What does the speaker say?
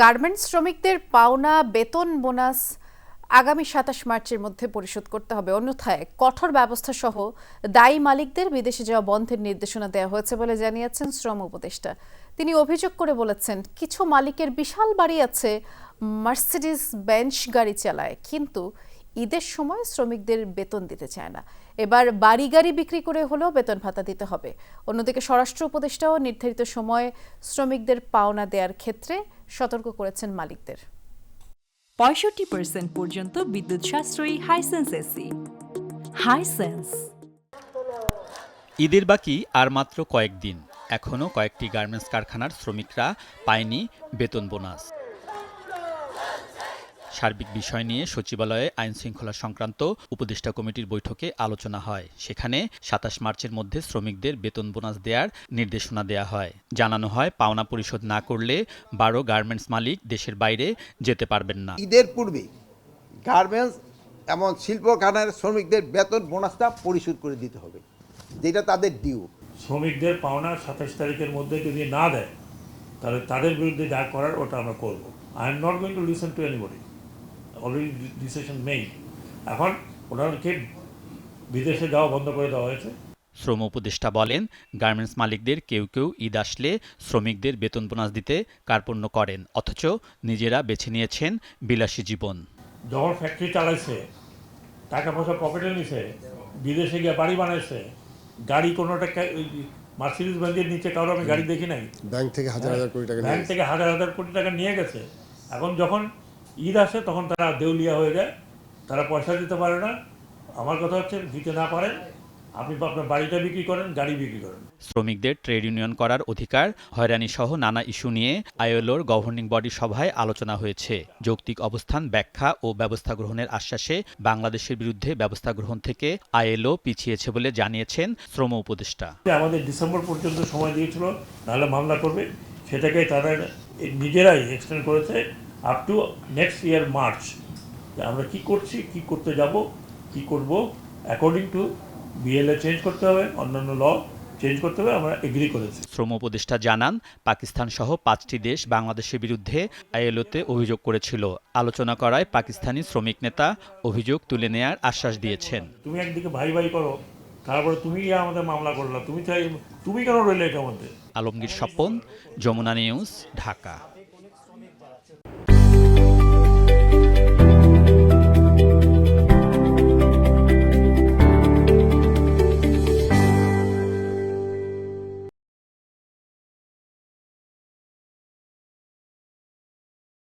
Garments শ্রমিকদের পাওনা, বেতন, বোনাস আগামী সাতাশ মার্চের মধ্যে পরিশোধ করতে হবে। অন্যথায় কঠোর ব্যবস্থা সহ দায়ী মালিকদের বিদেশে যাওয়া বন্ধের নির্দেশনা দেওয়া হয়েছে বলে জানিয়েছেন শ্রম উপদেষ্টা। তিনি অভিযোগ করে বলেছেন, কিছু মালিকের বিশাল বাড়ি আছে মার্সিডিস বেঞ্চ গাড়ি চালায়, কিন্তু ঈদের সময় শ্রমিকদের বেতন দিতে চায় না। এবার বাড়ি গাড়ি বিক্রি করে হলেও বেতন ভাতা দিতে হবে। অন্যদিকে স্বরাষ্ট্র উপদেষ্টাও নির্ধারিত সময়ে শ্রমিকদের পাওনা দেওয়ার ক্ষেত্রে সতর্ক করেছেন মালিকদের। পঁয়ষট্টি পার্সেন্ট পর্যন্ত বিদ্যুৎ সাশ্রয়ী হাইসেন্স এসি। হাইসেন্স ঈদের বাকি আর মাত্র কয়েকদিন। এখনও কয়েকটি গার্মেন্টস কারখানার শ্রমিকরা পায়নি বেতন বোনাস। সার্বিক বিষয় নিয়ে সচিবালয়ে আইন শৃঙ্খলা সংক্রান্ত উপদেষ্টা কমিটির বৈঠকে আলোচনা হয়। সেখানে সাতাশ মার্চের মধ্যে শ্রমিকদের বেতন বোনাস দেওয়ার নির্দেশনা দেওয়া হয়। জানানো হয় পাওনা পরিশোধ না করলে বারো গার্মেন্টস মালিক দেশের বাইরে যেতে পারবেন না। ঈদের পূর্বে গার্মেন্টস এমন শিল্প কারখানার শ্রমিকদের বেতন বোনাসটা পরিশোধ করে দিতে হবে যেটা তাদের ডিউ। শ্রমিকদের পাওনা সাতাশ তারিখের মধ্যে যদি না দেয় তাহলে তাদের বিরুদ্ধে যা করার ওটা আমরা করব। I am not going to listen to anybody already decision made এখন ওনাদেরকে বিদেশে যাওয়া বন্ধ করে দেওয়া হয়েছে। শ্রম উপদেষ্টা বলেন গার্মেন্টস মালিকদের কেউ কেউ ঈদ আসলে শ্রমিকদের বেতন বোনাস দিতে কার্পণ্য করেন অথচ নিজেরা বেছে নিয়েছেন বিলাসী জীবন। যখন ফ্যাক্টরি চালাইছে টাকা পয়সা পকেটে নিছে বিদেশে গিয়ে বাড়ি বানাইছে গাড়ি কোনোটা মার্সিডিস ব্যাংকের নিচে কারও আমি গাড়ি দেখি নাই। ব্যাংক থেকে হাজার হাজার কোটি টাকা ব্যাংক থেকে হাজার হাজার কোটি টাকা নিয়ে গেছে। এখন যখন ঈদ আসে তখন তারা দেউলিয়া হয়ে যায়। তারা পয়সা দিতে পারে না। আমার কথা হচ্ছে দিতে না পারেন আপনি আপনার বাড়িটা বিক্রি করেন গাড়ি বিক্রি করেন। শ্রমিকদের ট্রেড ইউনিয়ন করার অধিকার হয়রানি সহ নানা ইস্যু নিয়ে আইএলওর গভর্নিং বডি সভায় আলোচনা হয়েছে। যৌক্তিক অবস্থান ব্যাখ্যা ও ব্যবস্থা গ্রহণের আশ্বাসে বাংলাদেশের বিরুদ্ধে ব্যবস্থা গ্রহণ থেকে আইএলও পিছিয়েছে বলে জানিয়েছেন শ্রম উপদেষ্টা। আমাদের ডিসেম্বর পর্যন্ত সময় দিয়েছিল নাহলে মামলা করবে। সেটাকে তারা নিজেরাই এক্সটেন্ড করেছে। Up to next year March আমরা কি করছি? কি করতে যাব? কি করব? অ্যাকর্ডিং টু বিএলএ চেঞ্জ করতে হবে অন্যান্য ল চেঞ্জ করতে হবে আমরা এগ্রি করেছি। শ্রম উপদেষ্টা জানান পাকিস্তান সহ পাঁচটি দেশ বাংলাদেশের বিরুদ্ধে আইএলওতে অভিযোগ করেছিল। আলোচনা করায় পাকিস্তানি শ্রমিক নেতা অভিযোগ তুলে নেয়ার আশ্বাস দিয়েছেন। তুমি একদিকে ভাই ভাই করো তারপরে তুমি আমাদের মামলা করলা। তুমি তুমি কেন রইলে এটার মধ্যে? আলমগীর স্বপন যমুনা নিউজ ঢাকা। অনেক শ্রমিক যারা